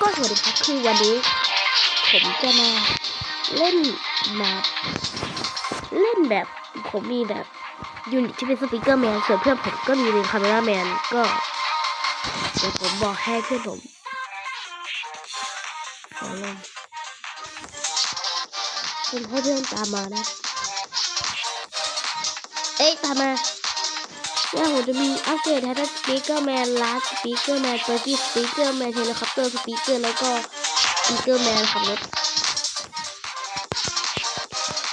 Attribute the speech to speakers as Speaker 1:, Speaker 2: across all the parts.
Speaker 1: ก็สวัสดีครับคือวันนี้ ผมจะมาเล่นแบบเล่นแบบผมมีแบบยูนิตที่เป็นสปีกเกอร์แมนส่วนเพื่อนผมก็มีเป็นคาเมราแมนก็เดี๋ยวผมบอกให้เพื่อนผมขอลงคุณให้เพื่อนตามมานะ เอ้ยตามมา เนี่ยผมจะมีอัปเกรดไททันสปีกเกอร์แมนลาสสปีกเกอร์แมนเบอร์กี้สปีกเกอร์แมนเฮลิคอปเตอร์สปีกเกอร์แล้วก็สปีกเกอร์แมนขับรถ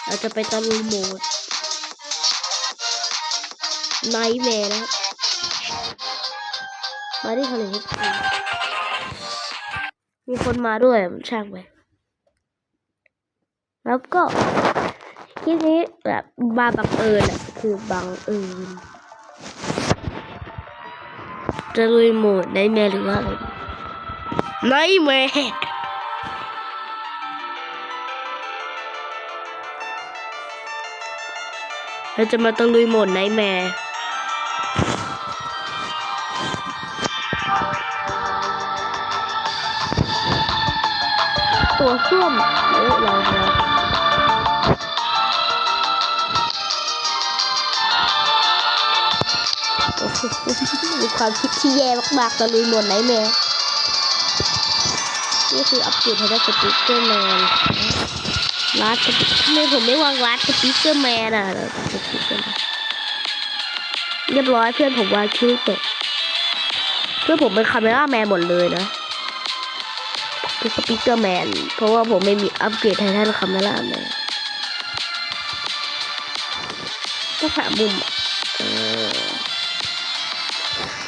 Speaker 1: เราจะไปตะลุยโหมดไนท์แมร์นะครับมาที่ทะเลมีคนมาด้วยมันช่างไปแล้วก็คลิปนี้แบบมาบังเอิญอะคือบังเอิญ จะลุยโหมดไนท์แมร์หรือว่าอะไรไนแมร์เราจะมาตะลุยโหมดไนแมร์ตัวส้วมเออเราเรา มีความคิดที่แย่มากๆตะลุยหมดไหนแมร์นี่คืออัปเกรดให้ได้สติ๊กเกอร์แมนลาสติ๊กทำไมผมไม่วางลาสสติ๊กเกอร์แมนอะเราสติ๊กเกอร์แมนเรียบร้อยเพื่อนผมวางคิวตก เพื่อนผมเป็นคาเมราแมนหมดเลยนะคือสปีกเกอร์แมน เพราะว่าผมไม่มีอัปเกรดไททันคาเมล่าแมนก็หามุมอะ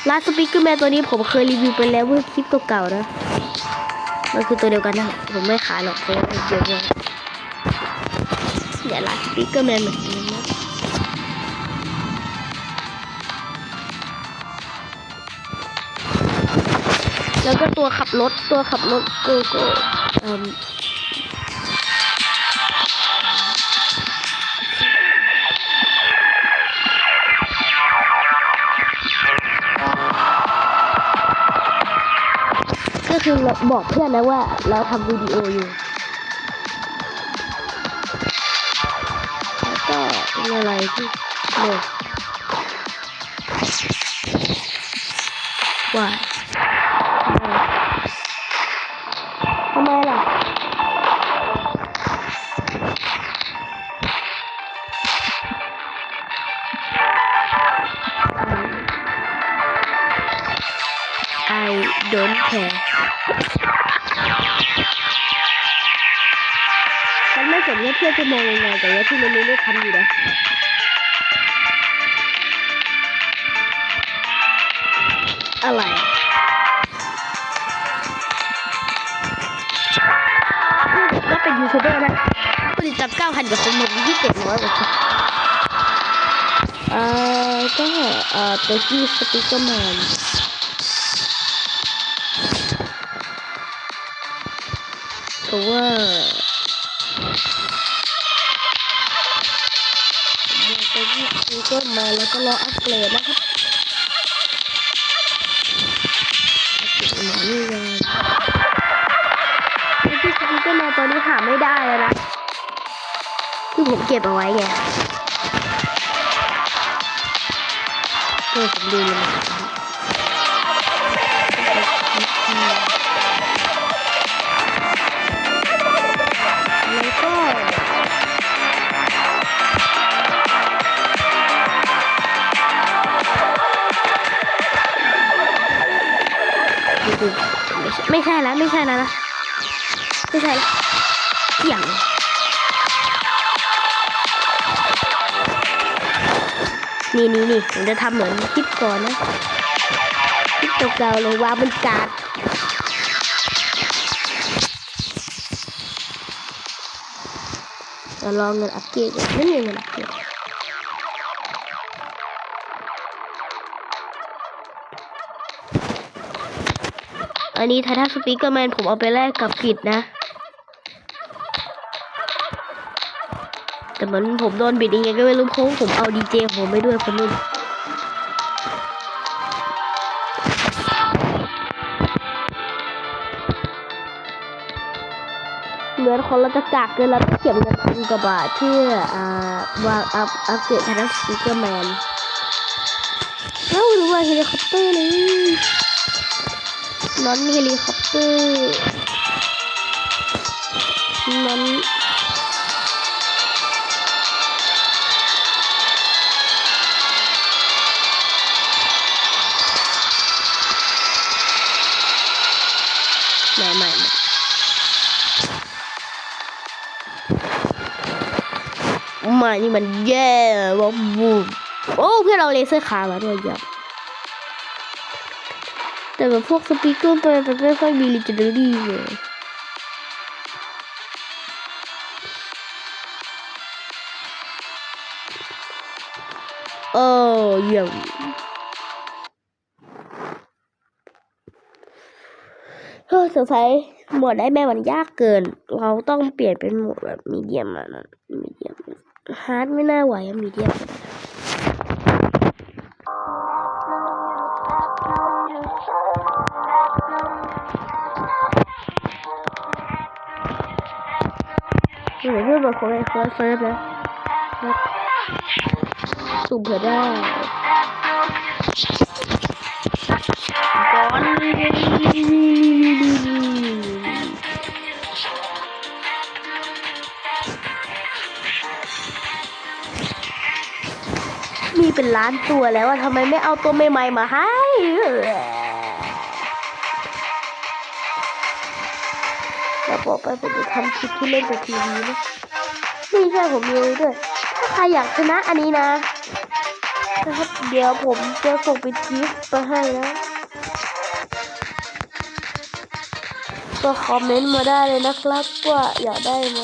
Speaker 1: ลาสปีกเกอร์แมนตัวนี้ผมเคยรีวิวไปแล้วเมื่อคลิปเก่าๆนะ มันคือตัวเดียวกันนะผมไม่ขายหรอกเพราะว่ามันเยอะมากเดี๋ยวลาสปีกเกอร์แมนเหมือนกันนะแล้วก็ตัวขับรถตัวขับรถโกโก้ บอกเพื่อนนะว่าเราทำวิดีโออยู่แล้วก็เป็นอะไรที่เนี่ยว่าทำไมล่ะ I don't care ฉันไม่สนว่าเพื่อนจะมองยังไงแต่ว่าที่มันไม่ทำอยู่นะอะไรก็เป็นยูทูบเบอร์นะผู้ติดตามเก้าพันกับคนหนึ่งที่เจ็ดร้อยกว่าคนเอ่อก็เอ่อตัวที่สปิเกอร์แมน เพราะว่าตัวที่สปิเกอร์มนแล้วก็รออัปเกรดนะครับหมอนี่เลยที่สปิเกอร์มนตัวนี้หาไม่ได้แล้วนะคือผมเก็บเอาไว้ไงเออผมดูเลย ไม่ใช่แล้วไม่ใช่แล้วนะไม่ใช่แล้วอย่างนี่นี่นี่ผมจะทำเหมือนคลิปก่อนนะคลิปเก่าๆเลยวางบนการ์ดเราลองเงินอัปเกรดไม่มีเงินอัปเกรด อันนี้ไททันสปีกเกอร์แมนผมเอาไปแลกกับกิจนะ แต่เหมือนผมโดนบิดยังไงก็ไม่รู้เพราะผมเอาดีเจผมไปด้วยคนนึงผเงินคนเราจะกากเกินเราต้องเก็บเงินพันกว่าบาทเพื่ออ่าวางอัพอัพเกรดทางด้านสปีกเกอร์แมนเอ้ารือว่าเฮลิคอปเตอร์เลย นอนเฮลิคอปเตอร์นอนไม่ไม่ไม่ไม่นี่มันแย่ว่ะบูมโอ้เพื่อนเราเลเซอร์ขามาด้วยยับ แต่แบบพวกสปีกเกอร์มันมันไม่ค่อยมีลิจนเดอรี่เลยเออเยี่ยมเฮ้ยสงสัยหมดได้แม่มันยากเกิน เราต้องเปลี่ยนเป็นหมดแบบมีเดียมอะนะมีเดียมฮาร์ดไม่น่าไหวมีเดียมก็ได้ เดี๋ยวเพื่อนบอกของไอ้เฟิร์สเฟิร์สนะสุ่มเผื่อได้บอลมีเป็นล้านตัวแล้วอะทำไมไม่เอาตัวใหม่ๆมาให้ แล้วบอกไปผมจะทำคลิปที่เล่นกับทีวีนะนี่ใช่ผมมีด้วย ถ้าใครอยากชนะอันนี้นะนะครับเดี๋ยวผมจะส่งเป็นคลิปไปให้นะก็คอมเมนต์มาได้เลยนะครับ ว่าอยากได้ไหม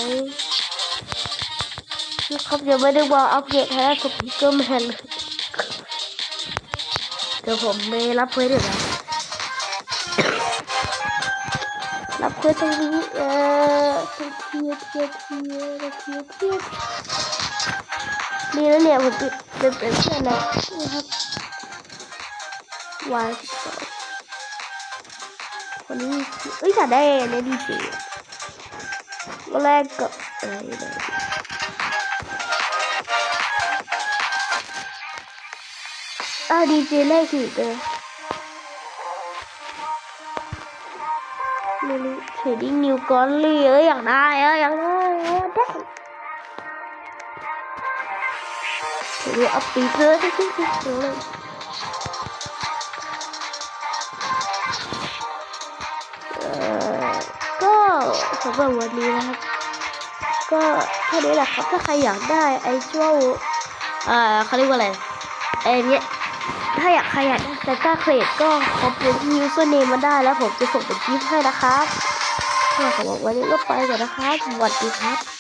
Speaker 1: นะครับยังไม่ได้วางอัปเดตให้สปีกเกอร์แมนเดี๋ยวผมไม่รับเพื่อนเดี๋ยวนะ เพื่อนตรงนี้เออเทียเทียเทียเทียเทียเทียนี่แล้วเนี่ยผมเป็นเป็นเพื่อนนะนะครับวายสิบสองคนนี้เอ้ยจะได้ในดีเจแรกก็อะไรนะอ้าดีเจแรกสิเด้อ เทรดดิ้งนิวกอนลี่เอ้ยอยากได้เอ้ยอยากได้เอ้ยได้เดี๋ยวเอาปีกเลยที่ที่ที่เลยก็สำหรับวันนี้นะครับ ก็แค่นี้แหละครับถ้าใครอยากได้ไอ้เจ้าเอ่อเขาเรียกว่าอะไรไอ้เนี้ยถ้าอยากใครอยากได้แต่ก้าเครดก็คอมเมนต์ยูเซอร์เนมมาได้แล้วผมจะส่งเป็นคลิปให้นะครับ ก็ขอบอกวันนี้ก็ไปก่อนนะครับสวัสดีครับ